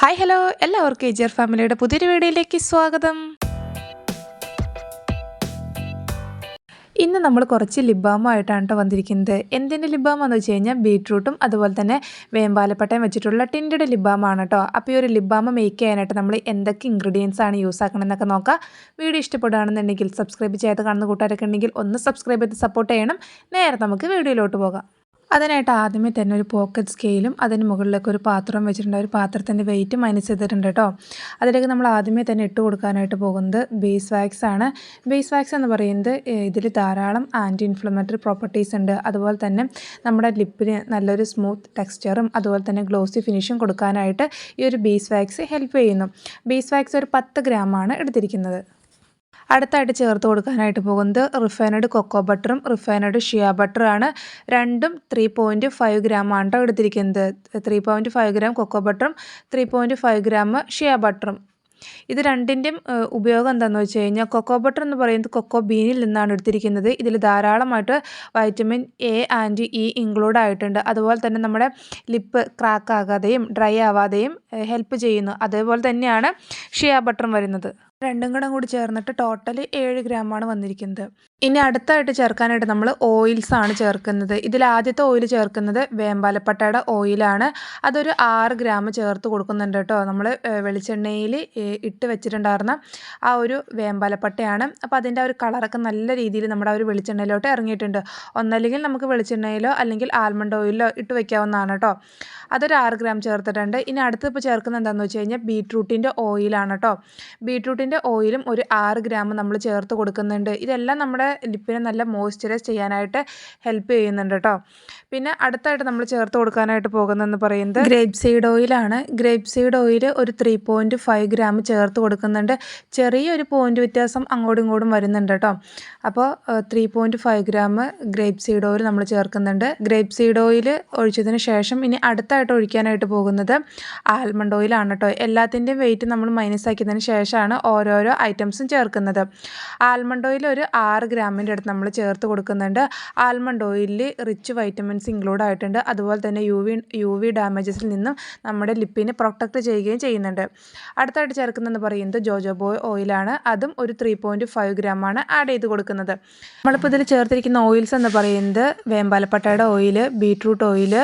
Hi hello എല്ലാവർക്കും എജിയർ ഫാമിലിയുടെ പുതിയൊരു വീഡിയോയിലേക്ക് സ്വാഗതം. ഇന്ന് നമ്മൾ കുറച്ച് ലിബാമായിട്ടാണ് കേട്ടോ വന്നിരിക്കുന്നത്. എന്തിന്റെ ലിബാമെന്ന് വെച്ച് കഴിഞ്ഞാൽ ബീട്രൂട്ടും അതുപോലെ തന്നെ വേമ്പാലപ്പട്ടയും വെച്ചിട്ടുള്ള ടിൻഡ് ലിബാമാണ് കേട്ടോ അപ്പോൾ ഈ ഒരു ലിബാമ മേക്ക് ചെയ്യാനായിട്ട് നമ്മൾ എന്തൊക്കെ ഇൻഗ്രീഡിയൻസ് ആണ് യൂസ് ആക്കണമെന്നൊക്കെ നോക്കാം. വീഡിയോ ഇഷ്ടപ്പെടുകയാണെന്നുണ്ടെങ്കിൽ സബ്സ്ക്രൈബ് ചെയ്ത് കാണുന്ന കൂട്ടുകാരൊക്കെ ഉണ്ടെങ്കിൽ ഒന്ന് സബ്സ്ക്രൈബ് ചെയ്ത് സപ്പോർട്ട് ചെയ്യണം. നേരെ നമുക്ക് വീഡിയോയിലോട്ട് പോകാം. അതിനായിട്ട് ആദ്യമേ തന്നെ ഒരു പോക്കറ്റ് സ്കെയിലും അതിന് മുകളിലേക്ക് ഒരു പാത്രം വെച്ചിട്ടുണ്ട്. ഒരു പാത്രത്തിന്റെ വെയിറ്റ് മൈനസ് ചെയ്തിട്ടുണ്ട് കേട്ടോ. അതിലേക്ക് നമ്മൾ ആദ്യമേ തന്നെ ഇട്ട് കൊടുക്കാനായിട്ട് പോകുന്നത് ബേസ് വാക്സ് ആണ്. ബേസ് വാക്സ് എന്ന് പറയുന്നത് ഇതിൽ ധാരാളം ആന്റി ഇൻഫ്ലമേറ്ററി പ്രോപ്പർട്ടീസ് ഉണ്ട്. അതുപോലെ തന്നെ നമ്മുടെ ലിപ്പിന് നല്ലൊരു സ്മൂത്ത് ടെക്സ്ചറും അതുപോലെ തന്നെ ഗ്ലോസി ഫിനിഷും കൊടുക്കാനായിട്ട് ഈ ഒരു ബേസ് വാക്സ് ഹെൽപ്പ് ചെയ്യുന്നു. ബേസ് വാക്സ് ഒരു പത്ത് ഗ്രാമാണ് എടുത്തിരിക്കുന്നത്. അടുത്തായിട്ട് ചേർത്ത് കൊടുക്കാനായിട്ട് പോകുന്നത് റിഫൈനഡ് കൊക്കോ ബട്ടറും റിഫൈനഡ് ഷിയ ബട്ടറുമാണ് രണ്ടും ത്രീ പോയിന്റ് ഫൈവ് ഗ്രാം ആണ് എടുത്തിരിക്കുന്നത്. Three point five gram cocoa ബട്ടറും three point five gram shea ബട്ടറും ഇത് രണ്ടിന്റെയും ഉപയോഗം എന്താണെന്ന് വെച്ച് കഴിഞ്ഞാൽ കൊക്കോ ബട്ടർ എന്ന് പറയുന്നത് കൊക്കോ ബീനിൽ നിന്നാണ് എടുത്തിരിക്കുന്നത്. ഇതിൽ ധാരാളമായിട്ട് vitamin A and E include ആയിട്ടുണ്ട്. അതുപോലെ തന്നെ നമ്മുടെ ലിപ്പ് ക്രാക്ക് ആകാതെയും ഡ്രൈ ആവാതെയും ഹെൽപ്പ് ചെയ്യുന്നു. അതേപോലെ തന്നെയാണ് ഷിയ ബട്ടറും വരുന്നത്. രണ്ടും കൂടെ കൂടി ചേർന്നിട്ട് ടോട്ടൽ ഏഴ് ഗ്രാമാണ് വന്നിരിക്കുന്നത്. ഇനി അടുത്തായിട്ട് ചേർക്കാനായിട്ട് നമ്മൾ ഓയിൽസ് ആണ് ചേർക്കുന്നത്. ഇതിൽ ആദ്യത്തെ ഓയിൽ ചേർക്കുന്നത് വേമ്പാലപ്പട്ടയുടെ ഓയിലാണ് അതൊരു ആറ് ഗ്രാം ചേർത്ത് കൊടുക്കുന്നുണ്ട് കേട്ടോ. നമ്മൾ വെളിച്ചെണ്ണയിൽ ഇട്ട് വെച്ചിട്ടുണ്ടായിരുന്ന ആ ഒരു വേമ്പാലപ്പട്ടയാണ്. അപ്പോൾ അതിന്റെ ഒരു കളറൊക്കെ നല്ല രീതിയിൽ നമ്മുടെ ആ ഒരു വെളിച്ചെണ്ണയിലോട്ട് ഇറങ്ങിയിട്ടുണ്ട്. ഒന്നല്ലെങ്കിൽ നമുക്ക് വെളിച്ചെണ്ണയിലോ അല്ലെങ്കിൽ ആൽമണ്ട് ഓയിലോ ഇട്ട് വയ്ക്കാവുന്നതാണ് കേട്ടോ. അതൊരു ആറ് ഗ്രാം ചേർത്തിട്ടുണ്ട്. ഇനി അടുത്ത് ഇപ്പോൾ ചേർക്കുന്നത് എന്താണെന്ന് വെച്ച് കഴിഞ്ഞാൽ ബീട്രൂട്ടിന്റെ ഓയിലാണ് കേട്ടോ. ബീട്രൂട്ടിന്റെ ഓയിലും ഒരു ആറ് ഗ്രാം നമ്മൾ ചേർത്ത് കൊടുക്കുന്നുണ്ട്. ഇതെല്ലാം നമ്മുടെ ലിപ്പിനെ നല്ല മോയ്സ്ചറൈസ് ചെയ്യാനായിട്ട് ഹെൽപ്പ് ചെയ്യുന്നുണ്ട് കേട്ടോ. പിന്നെ അടുത്തായിട്ട് നമ്മൾ ചേർത്ത് കൊടുക്കാനായിട്ട് പോകുന്നതെന്ന് പറയുന്നത് ഗ്രേപ്പ് സീഡ് ഓയിലാണ് ഗ്രേപ്പ് സീഡ് ഓയിൽ ഒരു ത്രീ പോയിന്റ് ഫൈവ് ഗ്രാം ചേർത്ത് കൊടുക്കുന്നുണ്ട്. ചെറിയൊരു പോയിന്റ് വ്യത്യാസം അങ്ങോട്ടും ഇങ്ങോട്ടും വരുന്നുണ്ട് കേട്ടോ. അപ്പോൾ three point five gram grape seed oil നമ്മൾ ചേർക്കുന്നുണ്ട്. ഗ്രേപ്പ് സീഡ് ഓയിൽ ഒഴിച്ചതിന് ശേഷം ഇനി അടുത്തായിട്ട് ഒഴിക്കാനായിട്ട് പോകുന്നത് ആൽമണ്ട് ഓയിലാണ് കേട്ടോ. എല്ലാത്തിന്റെയും വെയിറ്റ് നമ്മൾ മൈനസ് ആക്കിയതിന് ശേഷമാണ് ഓരോരോ ഐറ്റംസും ചേർക്കുന്നത്. ആൽമണ്ട് ഓയിൽ ഒരു ആറ് ഗ്രാമിന്റെ അടുത്ത് നമ്മൾ ചേർത്ത് കൊടുക്കുന്നുണ്ട്. ആൽമണ്ട് ഓയിലിൽ റിച്ച് വൈറ്റമിൻസ് ഇൻക്ലൂഡ് ആയിട്ടുണ്ട്. അതുപോലെ തന്നെ യു വി യു വി ഡാമേജസിൽ നിന്നും നമ്മുടെ ലിപ്പിനെ പ്രൊട്ടക്റ്റ് ചെയ്യുകയും ചെയ്യുന്നുണ്ട്. അടുത്തായിട്ട് ചേർക്കുന്നതെന്ന് പറയുന്നത് ജോജോബോ ഓയിലാണ്. അതും ഒരു ത്രീ പോയിന്റ് ഫൈവ് ഗ്രാമാണ് ആഡ് ചെയ്ത് കൊടുക്കുന്നത്. നമ്മളിപ്പോൾ ഇതിൽ ചേർത്തിരിക്കുന്ന ഓയിൽസ് എന്ന് പറയുന്നത് വേമ്പാലപ്പട്ടയുടെ oil beetroot oil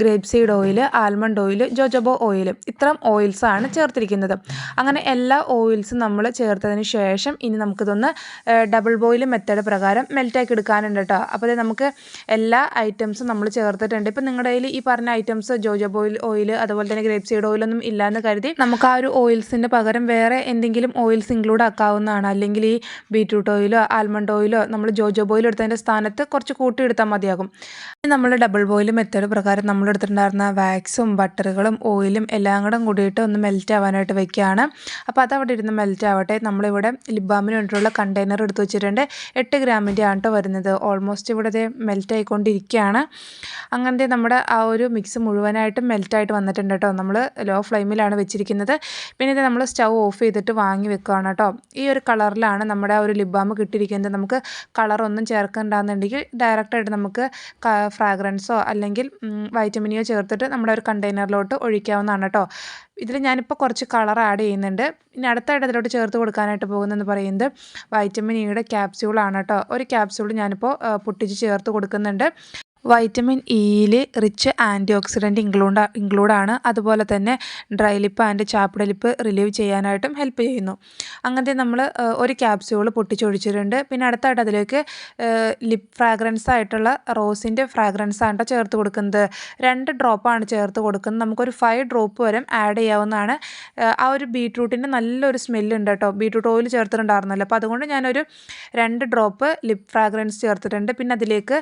grape seed oil almond oil jojoba oil ഇത്തരം ഓയിൽസാണ് ചേർത്തിരിക്കുന്നത്. അങ്ങനെ എല്ലാ ഓയിൽസും നമ്മൾ ചേർത്തതിന് ശേഷം ഇനി നമുക്കിതൊന്ന് ഡബിൾ ബോയിൽ മെത്തേഡ് പ്രകാരം മെൽറ്റാക്കി എടുക്കാനുണ്ട് കേട്ടോ അപ്പോൾ നമുക്ക് എല്ലാ ഐറ്റംസും നമ്മൾ ചേർത്തിട്ടുണ്ട്. ഇപ്പം നിങ്ങളുടെ കയ്യിൽ ഈ പറഞ്ഞ ഐറ്റംസ് ജോജോബ് ഓയിൽ ഓയിൽ അതുപോലെ തന്നെ ഗ്രേപ്പ് സീഡ് ഓയിലൊന്നും ഇല്ലയെന്ന് കരുതി നമുക്ക് ആ ഒരു ഓയിൽസിന്റെ പകരം വേറെ എന്തെങ്കിലും ഓയിൽസ് ഇൻക്ലൂഡ് ആക്കാവുന്നതാണ്. അല്ലെങ്കിൽ ഈ ബീട്രൂട്ട് ഓയിലോ ആൽമണ്ട് ഓയിലോ നമ്മൾ ജോജോബ് ഓയിൽ എടുത്തതിന്റെ സ്ഥാനത്ത് കുറച്ച് കൂട്ടി എടുത്താൽ മതിയാകും. നമ്മൾ ഡബിൾ ബോയിൽ മെത്തേഡ് പ്രകാരം നമ്മൾ എടുത്തിട്ടുണ്ടായിരുന്ന വാക്സും ബട്ടറുകളും ഓയിലും എല്ലാം കൂടെ കൂടിയിട്ട് ഒന്ന് മെൽറ്റ് ആവാനായിട്ട് വെക്കുകയാണ്. അപ്പോൾ അതവിടെ ഇരുന്ന് മെൽറ്റ് ആവട്ടെ. നമ്മളിവിടെ ലിബാമിന് വേണ്ടിയിട്ടുള്ള കണ്ടെയ്നർ എടുത്ത് വെച്ചിട്ടുണ്ട്. എട്ട് ഗ്രാമിന്റെ ആണ് കേട്ടോ വരുന്നത്. ഓൾമോസ്റ്റ് ഇവിടെ മെൽറ്റ് ആയിക്കൊണ്ടിരിക്കുകയാണ്. അങ്ങനത്തെ നമ്മുടെ ആ ഒരു മിക്സ് മുഴുവനായിട്ടും മെൽറ്റായിട്ട് വന്നിട്ടുണ്ട് കേട്ടോ നമ്മൾ ലോ ഫ്ലെയിമിലാണ് വെച്ചിരിക്കുന്നത്. പിന്നെ ഇത് നമ്മൾ സ്റ്റൗ ഓഫ് ചെയ്തിട്ട് വാങ്ങി വെക്കുകയാണ് കേട്ടോ ഈ ഒരു കളറിലാണ് നമ്മുടെ ആ ഒരു ലിബാം കിട്ടിയിരിക്കുന്നത്. നമുക്ക് കളറൊന്നും ചേർക്കണ്ടെന്നുണ്ടെങ്കിൽ ഡയറക്റ്റായിട്ട് നമുക്ക് ഫ്രാഗ്രൻസോ അല്ലെങ്കിൽ വൈറ്റമിനിയോ ചേർത്തിട്ട് നമ്മുടെ ഒരു കണ്ടെയ്നറിലോട്ട് ഒഴിക്കാവുന്നതാണ് കേട്ടോ ഇതിൽ ഞാനിപ്പോൾ കുറച്ച് കളർ ആഡ് ചെയ്യുന്നുണ്ട്. ഇനി അടുത്തായിട്ട് അതിലോട്ട് ചേർത്ത് കൊടുക്കാനായിട്ട് പോകുന്നതെന്ന് പറയുന്നത് വൈറ്റമിൻ ഇയുടെ ക്യാപ്സ്യൂളാണ് കേട്ടോ. ഒരു ക്യാപ്സ്യൂൾ ഞാനിപ്പോൾ പൊട്ടിച്ച് ചേർത്ത് കൊടുക്കുന്നുണ്ട്. വൈറ്റമിൻ ഇയിൽ റിച്ച് ആന്റി ഓക്സിഡന്റ് ഇൻക്ലൂഡ് ഇൻക്ലൂഡാണ് അതുപോലെ തന്നെ ഡ്രൈ ലിപ്പ് ആൻഡ് ചാപ്പിട ലിപ്പ് റിലീവ് ചെയ്യാനായിട്ടും ഹെൽപ്പ് ചെയ്യുന്നു. അങ്ങനത്തെ നമ്മൾ ഒരു ക്യാപ്സ്യൂൾ പൊട്ടിച്ചൊഴിച്ചിട്ടുണ്ട്. പിന്നെ അടുത്തായിട്ട് അതിലേക്ക് ലിപ് ഫ്രാഗ്രൻസ് ആയിട്ടുള്ള റോസിന്റെ ഫ്രാഗ്രൻസ് ആണ് ചേർത്ത് കൊടുക്കുന്നത്. രണ്ട് ഡ്രോപ്പാണ് ചേർത്ത് കൊടുക്കുന്നത്. നമുക്കൊരു ഫൈവ് ഡ്രോപ്പ് വരെ ആഡ് ചെയ്യാവുന്നതാണ്. ആ ഒരു ബീട്രൂട്ടിന്റെ നല്ലൊരു സ്മെല്ലുണ്ട് കേട്ടോ ബീട്രൂട്ട് ഓയിൽ ചേർത്തിട്ടുണ്ടായിരുന്നല്ലോ. അപ്പോൾ അതുകൊണ്ട് ഞാനൊരു രണ്ട് ഡ്രോപ്പ് ലിപ് ഫ്രാഗ്രൻസ് ചേർത്തിട്ടുണ്ട്. പിന്നെ അതിലേക്ക്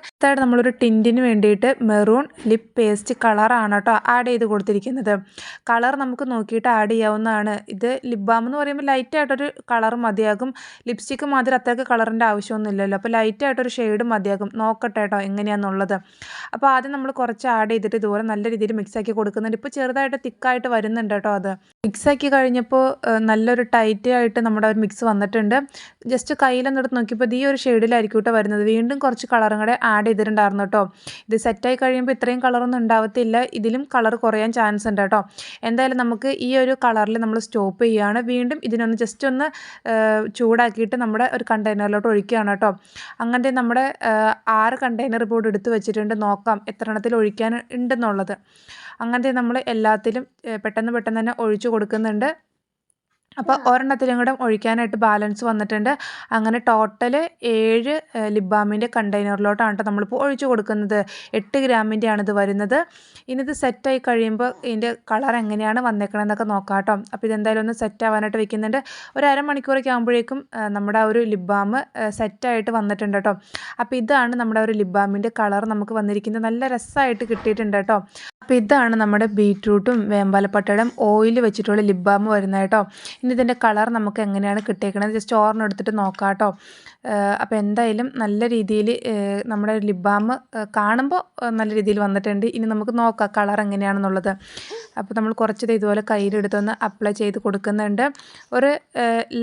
നമ്മളൊരു ടിന്റി ഇതിന് വേണ്ടിയിട്ട് മെറൂൺ ലിപ് പേസ്റ്റ് കളറാണ് കേട്ടോ ആഡ് ചെയ്ത് കൊടുത്തിരിക്കുന്നത്. കളർ നമുക്ക് നോക്കിയിട്ട് ആഡ് ചെയ്യാവുന്നതാണ്. ഇത് ലിപ് ബാം എന്ന് പറയുമ്പോൾ ലൈറ്റ് ആയിട്ടൊരു കളർ മതിയാകും. ലിപ്സ്റ്റിക്ക് മാതിരി അത്രയ്ക്ക് കളറിന്റെ ആവശ്യമൊന്നുമില്ലല്ലോ. അപ്പോൾ ലൈറ്റ് ആയിട്ടൊരു ഷെയ്ഡ് മതിയാകും. നോക്കട്ടെ കേട്ടോ എങ്ങനെയാണെന്നുള്ളത് അപ്പോൾ ആദ്യം നമ്മൾ കുറച്ച് ആഡ് ചെയ്തിട്ട് ഇതുപോലെ നല്ല രീതിയിൽ മിക്സാക്കി കൊടുക്കുന്നുണ്ട്. ഇപ്പോൾ ചെറുതായിട്ട് തിക്കായിട്ട് വരുന്നുണ്ട് കേട്ടോ അത്. മിക്സാക്കി കഴിഞ്ഞപ്പോൾ നല്ലൊരു ടൈറ്റ് ആയിട്ട് നമ്മുടെ ഒരു മിക്സ് വന്നിട്ടുണ്ട്. ജസ്റ്റ് കയ്യിലൊന്നെടുത്ത് നോക്കിയപ്പോൾ ഈ ഒരു ഷെയ്ഡിലായിരിക്കും കേട്ടോ വരുന്നത്. വീണ്ടും കുറച്ച് കളറും കൂടെ ആഡ് ചെയ്തിട്ടുണ്ടായിരുന്നു കേട്ടോ. ഇത് സെറ്റായി കഴിയുമ്പോൾ ഇത്രയും കളറൊന്നും ഉണ്ടാവത്തില്ല. ഇതിലും കളർ കുറയാൻ ചാൻസ് ഉണ്ട് കേട്ടോ. എന്തായാലും നമുക്ക് ഈ ഒരു കളറിൽ നമ്മൾ സ്റ്റോപ്പ് ചെയ്യുകയാണ്. വീണ്ടും ഇതിനൊന്ന് ജസ്റ്റ് ഒന്ന് ചൂടാക്കിയിട്ട് നമ്മുടെ ഒരു കണ്ടെയ്നറിലോട്ട് ഒഴിക്കുകയാണ് കേട്ടോ. അങ്ങനത്തെ നമ്മുടെ ആറ് കണ്ടെയ്നർ ബോർഡ് എടുത്ത് വെച്ചിട്ടുണ്ട്. നോക്കാം എത്ര എണ്ണത്തിൽ ഒഴിക്കാൻ ഉണ്ടെന്നുള്ളത്. അങ്ങനത്തെ നമ്മൾ എല്ലാത്തിലും പെട്ടെന്ന് പെട്ടെന്ന് തന്നെ ഒഴിച്ചു കൊടുക്കുന്നുണ്ട്. അപ്പോൾ ഒരെണ്ണത്തിലും കൂടെ ഒഴിക്കാനായിട്ട് ബാലൻസ് വന്നിട്ടുണ്ട്. അങ്ങനെ ടോട്ടൽ ഏഴ് ലിപ് ബാമിന്റെ കണ്ടെയ്നറിലോട്ടാണ് കേട്ടോ നമ്മളിപ്പോൾ ഒഴിച്ചു കൊടുക്കുന്നത്. എട്ട് ഗ്രാമിന്റെയാണ് ഇത് വരുന്നത്. ഇനി ഇത് സെറ്റായി കഴിയുമ്പോൾ ഇതിന്റെ കളർ എങ്ങനെയാണ് വന്നേക്കണമെന്നൊക്കെ നോക്കാം കേട്ടോ അപ്പോൾ ഇതെന്തായാലും ഒന്ന് സെറ്റ് ആവാനായിട്ട് വെക്കുന്നുണ്ട്. ഒരു അരമണിക്കൂറൊക്കെ ആകുമ്പോഴേക്കും നമ്മുടെ ആ ഒരു ലിപ് ബാം സെറ്റായിട്ട് വന്നിട്ടുണ്ട് കേട്ടോ അപ്പോൾ ഇതാണ് നമ്മുടെ ഒരു ലിപ് ബാമിന്റെ കളർ നമുക്ക് വന്നിരിക്കുന്നത്. നല്ല രസമായിട്ട് കിട്ടിയിട്ടുണ്ട് കേട്ടോ അപ്പോൾ ഇതാണ് നമ്മുടെ ബീറ്റ്റൂട്ടും വേമ്പാലപ്പട്ടയുടെയും ഓയിൽ വെച്ചിട്ടുള്ള ലിപ് ബാം വരുന്നത് കേട്ടോ ഇനി ഇതിന്റെ കളർ നമുക്ക് എങ്ങനെയാണ് കിട്ടിയേക്കണത്? ജസ്റ്റ് ഓർമ്മ എടുത്തിട്ട് നോക്കാം കേട്ടോ അപ്പോൾ എന്തായാലും നല്ല രീതിയിൽ നമ്മുടെ ലിപ് ബാം കാണുമ്പോൾ നല്ല രീതിയിൽ വന്നിട്ടുണ്ട്. ഇനി നമുക്ക് നോക്കാം കളർ എങ്ങനെയാണെന്നുള്ളത്. അപ്പോൾ നമ്മൾ കുറച്ച് ഇതുപോലെ കയ്യിലെടുത്തൊന്ന് അപ്ലൈ ചെയ്ത് കൊടുക്കുന്നുണ്ട്. ഒരു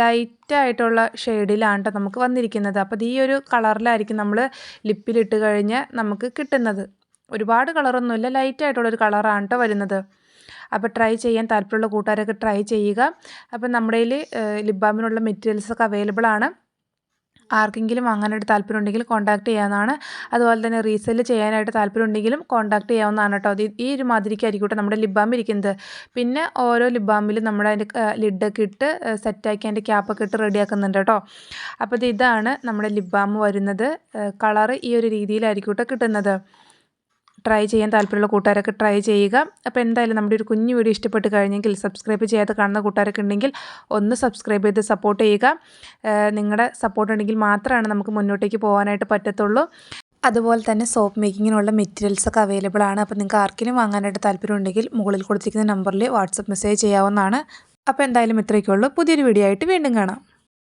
ലൈറ്റായിട്ടുള്ള ഷെയ്ഡിലാണ് കേട്ടോ നമുക്ക് വന്നിരിക്കുന്നത്. അപ്പോൾ ഈ ഒരു കളറിലായിരിക്കും നമ്മൾ ലിപ്പിലിട്ട് കഴിഞ്ഞ് നമുക്ക് കിട്ടുന്നത്. ഒരുപാട് കളറൊന്നുമില്ല. ലൈറ്റായിട്ടുള്ളൊരു കളറാണ് കേട്ടോ വരുന്നത്. അപ്പോൾ ട്രൈ ചെയ്യാൻ താല്പര്യമുള്ള കൂട്ടുകാരൊക്കെ ട്രൈ ചെയ്യുക. അപ്പോൾ നമ്മുടെ കയ്യിൽ ലിപ് ബാമിനുള്ള മെറ്റീരിയൽസൊക്കെ അവൈലബിൾ ആണ്. ആർക്കെങ്കിലും വാങ്ങാനായിട്ട് താല്പര്യം ഉണ്ടെങ്കിൽ കോൺടാക്ട് ചെയ്യാവുന്നതാണ്. അതുപോലെ തന്നെ റീസെൽ ചെയ്യാനായിട്ട് താല്പര്യം ഉണ്ടെങ്കിലും കോൺടാക്ട് ചെയ്യാവുന്നതാണ് കേട്ടോ. അത് ഈ ഒരു മാതിരിക്കായിരിക്കും നമ്മുടെ ലിബാം ഇരിക്കുന്നത്. പിന്നെ ഓരോ ലിബാമിലും ബാമിലും നമ്മുടെ അതിന്റെ ലിഡൊക്കെ ഇട്ട് സെറ്റാക്കി അതിന്റെ ക്യാപ്പൊക്കെ ഇട്ട് റെഡിയാക്കുന്നുണ്ട് കേട്ടോ. അപ്പോൾ ഇത് ഇതാണ് നമ്മുടെ ലിബാം വരുന്നത്. കളറ് ഈ ഒരു രീതിയിലായിരിക്കും കേട്ടോ കിട്ടുന്നത്. ട്രൈ ചെയ്യാൻ താല്പര്യമുള്ള കൂട്ടുകാരൊക്കെ ട്രൈ ചെയ്യുക. അപ്പോൾ എന്തായാലും നമ്മുടെ ഒരു കുഞ്ഞു വീഡിയോ ഇഷ്ടപ്പെട്ട് കഴിഞ്ഞെങ്കിൽ സബ്സ്ക്രൈബ് ചെയ്യാതെ കാണുന്ന കൂട്ടുകാരൊക്കെ ഉണ്ടെങ്കിൽ ഒന്ന് സബ്സ്ക്രൈബ് ചെയ്ത് സപ്പോർട്ട് ചെയ്യുക. നിങ്ങളുടെ സപ്പോർട്ട് ഉണ്ടെങ്കിൽ മാത്രമാണ് നമുക്ക് മുന്നോട്ടേക്ക് പോകാനായിട്ട് പറ്റത്തുള്ളൂ. അതുപോലെ തന്നെ സോപ്പ് മേക്കിങ്ങിനുള്ള മെറ്റീരിയൽസ് ഒക്കെ അവൈലബിൾ ആണ്. അപ്പോൾ നിങ്ങൾക്ക് ആർക്കെങ്കിലും വാങ്ങാനായിട്ട് താല്പര്യം ഉണ്ടെങ്കിൽ മുകളിൽ കൊടുത്തിരിക്കുന്ന നമ്പറിൽ വാട്സപ്പ് മെസ്സേജ് ചെയ്യാവുന്നതാണ്. അപ്പോൾ എന്തായാലും ഇത്രയൊക്കെയുള്ളൂ പുതിയൊരു വീഡിയോ ആയിട്ട് വീണ്ടും കാണാം.